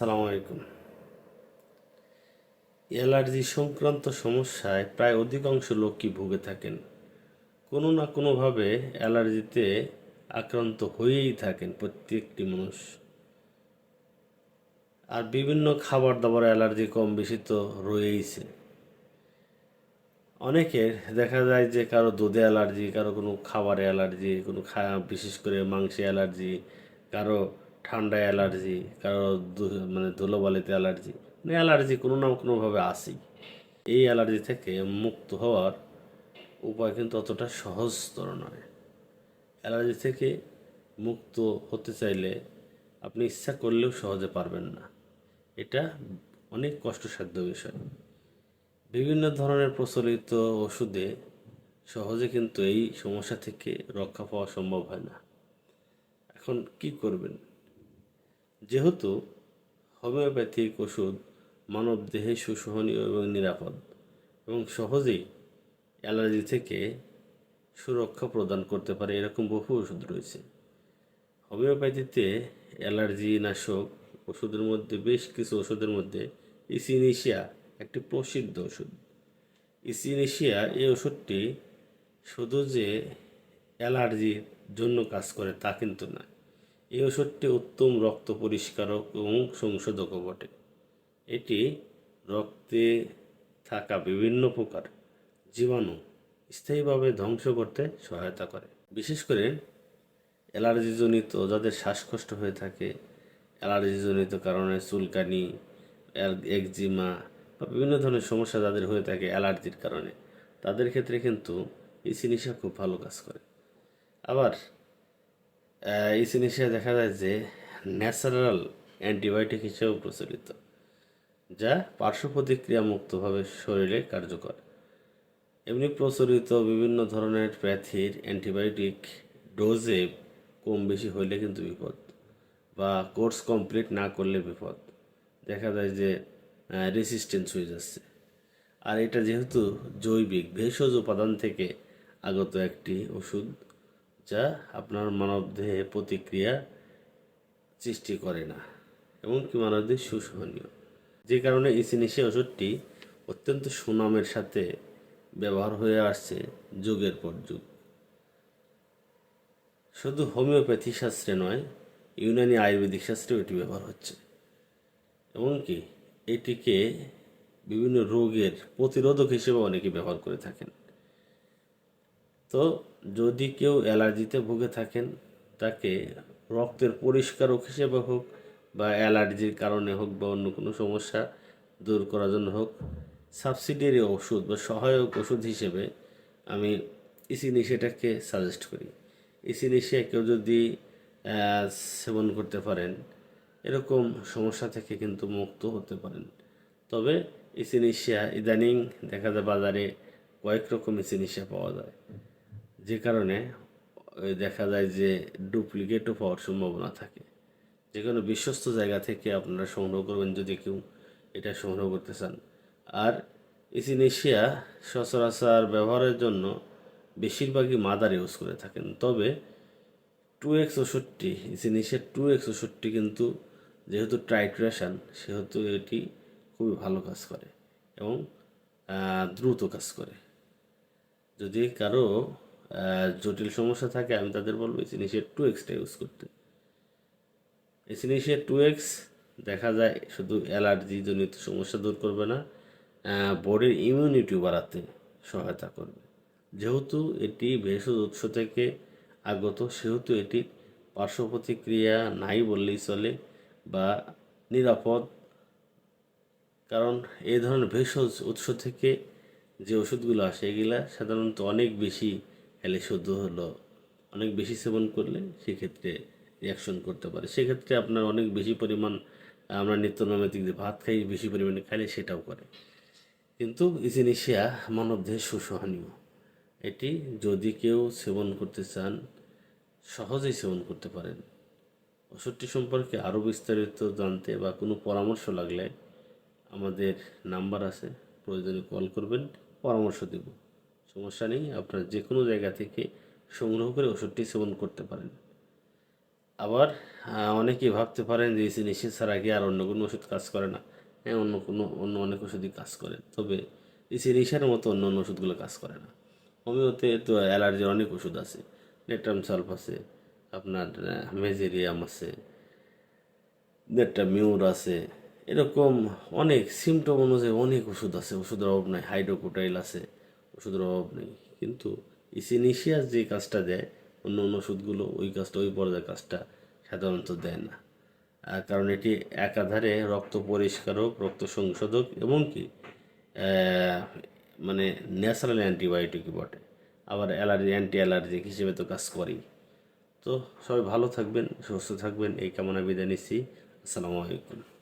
সালাম আলাইকুম। অ্যালার্জি সংক্রান্ত সমস্যায় প্রায় অধিকাংশ লোকই ভুগে থাকেন। কোনো না কোনোভাবে অ্যালার্জিতে আক্রান্ত হয়েই থাকেন প্রত্যেকটি মানুষ। আর বিভিন্ন খাবার দাবার অ্যালার্জি কম বেশি তো রয়েইছে। অনেকের দেখা যায় যে কারও দুধে অ্যালার্জি কারও কোনো খাবারে অ্যালার্জি কোনো খা বিশেষ করে মাংসে অ্যালার্জি কারও ঠান্ডায় অ্যালার্জি, কারও মানে ধুলোবালিতে অ্যালার্জি মানে অ্যালার্জি কোনো না কোনোভাবে আসেই। এই অ্যালার্জি থেকে মুক্ত হওয়ার উপায় কিন্তু অতটা সহজতর নয়। অ্যালার্জি থেকে মুক্ত হতে চাইলে আপনি ইচ্ছা করলেও সহজে পারবেন না। এটা অনেক কষ্টসাধ্য বিষয়। বিভিন্ন ধরনের প্রচলিত ওষুধে সহজে কিন্তু এই সমস্যা থেকে রক্ষা পাওয়া সম্ভব হয় না। এখন কি করবেন? যেহেতু হোমিওপ্যাথিক ওষুধ মানব দেহে সুসহনীয় এবং নিরাপদ এবং সহজেই অ্যালার্জি থেকে সুরক্ষা প্রদান করতে পারে, এরকম বহু ওষুধ রয়েছে। হোমিওপ্যাথিতে অ্যালার্জি নাশক ওষুধের মধ্যে, বেশ কিছু ওষুধের মধ্যে ইসিনিশিয়া একটি প্রসিদ্ধ ওষুধ। ইসিনিশিয়া এই ওষুধটি শুধু যে অ্যালার্জির জন্য কাজ করে তা কিন্তু না এই ওষুধটি উত্তম রক্ত পরিষ্কারক এবং সংশোধকও বটে। এটি রক্তে থাকা বিভিন্ন প্রকার জীবাণু স্থায়ীভাবে ধ্বংস করতে সহায়তা করে। বিশেষ করে অ্যালার্জিজনিত, যাদের শ্বাসকষ্ট হয়ে থাকে, অ্যালার্জিজনিত কারণে চুলকানি একজিমা বা বিভিন্ন ধরনের সমস্যা যাদের হয়ে থাকে অ্যালার্জির কারণে, তাদের ক্ষেত্রে কিন্তু এই চিনিশা খুব ভালো কাজ করে। আবার জিনিসে দেখা যায় যে ন্যাচারাল অ্যান্টিবায়োটিক হিসেবে প্রচলিত, যা পার্শ্ব প্রতিক্রিয়া মুক্তভাবে শরীরে কার্যকর। এমনি প্রচলিত বিভিন্ন ধরনের প্যাথির অ্যান্টিবায়োটিক ডোজে কম বেশি হইলে কিন্তু বিপদ, বা কোর্স কমপ্লিট না করলে বিপদ। দেখা যায় যে রেসিস্টেন্স হয়ে যাচ্ছে। আর এটা যেহেতু জৈবিক, ভেষজ উপাদান থেকে আগত একটি ওষুধ যা আপনার মানবদেহে প্রতিক্রিয়া সৃষ্টি করে না, এমনকি মানবদেহ সুসহনীয়। যে কারণে ইসিনিশে ওষুধটি অত্যন্ত সুনামের সাথে ব্যবহার হয়ে আসছে যুগের পর যুগ। শুধু হোমিওপ্যাথি শাস্ত্রে নয়, ইউনানি আয়ুর্বেদিক শাস্ত্রেও এটি ব্যবহার হচ্ছে। এমনকি এটিকে বিভিন্ন রোগের প্রতিরোধক হিসেবে অনেকে ব্যবহার করে থাকেন। তো যদি কেউ অ্যালার্জিতে ভুগে থাকেন, তাকে রক্তের পরিষ্কারক হিসেবে হোক বা অ্যালার্জির কারণে হোক বা অন্য কোনো সমস্যা দূর করার জন্য হোক, সাবসিডিয়ারি ওষুধ বা সহায়ক ওষুধ হিসেবে আমি ইসিনিশিয়াটাকে সাজেস্ট করি। ইসিনিশিয়া কেউ যদি সেবন করতে পারেন, এরকম সমস্যা থেকে কিন্তু মুক্ত হতে পারেন। তবে ইসিনিশিয়া ইদানিং দেখা যায় বাজারে কয়েক রকম ইসিনিশিয়া পাওয়া যায়। যে কারণে দেখা যায় যে ডুপ্লিকেটও পাওয়ার সম্ভাবনা থাকে। যে কোনো বিশ্বস্ত জায়গা থেকে আপনারা সংগ্রহ করবেন যদি কেউ এটা সংগ্রহ করতে চান। আর ইসিনেশিয়া সচরাচর ব্যবহারের জন্য বেশিরভাগই মাদার ইউজ করে থাকেন। তবে টু এক্স ওষুধটি ইসিনেশিয়া টু এক্স ওষুধটি কিন্তু যেহেতু ট্রাইট্রেশন সেহেতু এটি খুবই ভালো কাজ করে এবং দ্রুত কাজ করে। যদি কারও জটিল সমস্যা থাকে, আমি তাদের বলব এসিনিশিয়া টু এক্সটা ইউজ করতে। এসিনিশিয়া টু এক্স দেখা যায় শুধু অ্যালার্জি জনিত সমস্যা দূর করবে না বডির ইমিউনিটি বাড়াতে সহায়তা করবে। যেহেতু এটি ভেষজ উৎস থেকে আগত, সেহেতু এটি পার্শ্ব প্রতিক্রিয়া নাই বললেই চলে বা নিরাপদ। কারণ এই ধরনের ভেষজ উৎস থেকে যে ওষুধগুলো আসে, এগুলা সাধারণত অনেক বেশি খেলে শুদ্ধ হলো অনেক বেশি সেবন করলে সেক্ষেত্রে রিয়াকশন করতে পারে। সেক্ষেত্রে আপনার অনেক বেশি পরিমাণ আমরা নিত্য নৈমিত্তিক যে ভাত খাই, বেশি পরিমাণে খাইলে সেটাও করে। কিন্তু ইজিনিশিয়া মানবদেহে সুসহনীয়। এটি যদি কেউ সেবন করতে চান, সহজেই সেবন করতে পারেন। ওষুধটি সম্পর্কে আরও বিস্তারিত জানতে বা কোনো পরামর্শ লাগলে আমাদের নাম্বার আছে, প্রয়োজনে কল করবেন, পরামর্শ দেব। সমস্যা নেই আপনার যে কোনো জায়গা থেকে সংগ্রহ করে ওষুধটি সেবন করতে পারেন। আবার আহ, অনেকেই ভাবতে পারেন যে ইসি নিষেধ ছাড়া কি আর অন্য কোনো ওষুধ কাজ করে না। হ্যাঁ অন্য কোনো অন্য অনেক ওষুধই কাজ করে। তবে ইসি নিশার মতো অন্য অন্য ওষুধগুলো কাজ করে না। হোমিওতে তো অ্যালার্জির অনেক ওষুধ আছে। নেট্রাম সালফ আছে আপনার মেজেরিয়াম আছে একটা মিউর আছে এরকম অনেক সিমটম অনুযায়ী অনেক ওষুধ আছে। ওষুধের অভাব নাই হাইড্রোকোটাইল আছে। ওষুধের অভাব নেই। কিন্তু ইসিনিশিয়াস যে কাজটা দেয় অন্য অন্য ওষুধগুলো ওই কাজটা ওই পর্যায়ের কাজটা সাধারণত দেয় না। কারণ এটি একাধারে রক্ত পরিষ্কারক রক্ত সংশোধক এমনকি আহ, মানে ন্যাচারাল অ্যান্টিবায়োটিকই বটে। আবার অ্যালার্জি অ্যান্টি অ্যালার্জিক হিসেবে তো কাজ করেই। তো সবাই ভালো থাকবেন সুস্থ থাকবেন এই কামনা বিদায় নিচ্ছি। আসসালামু আলাইকুম।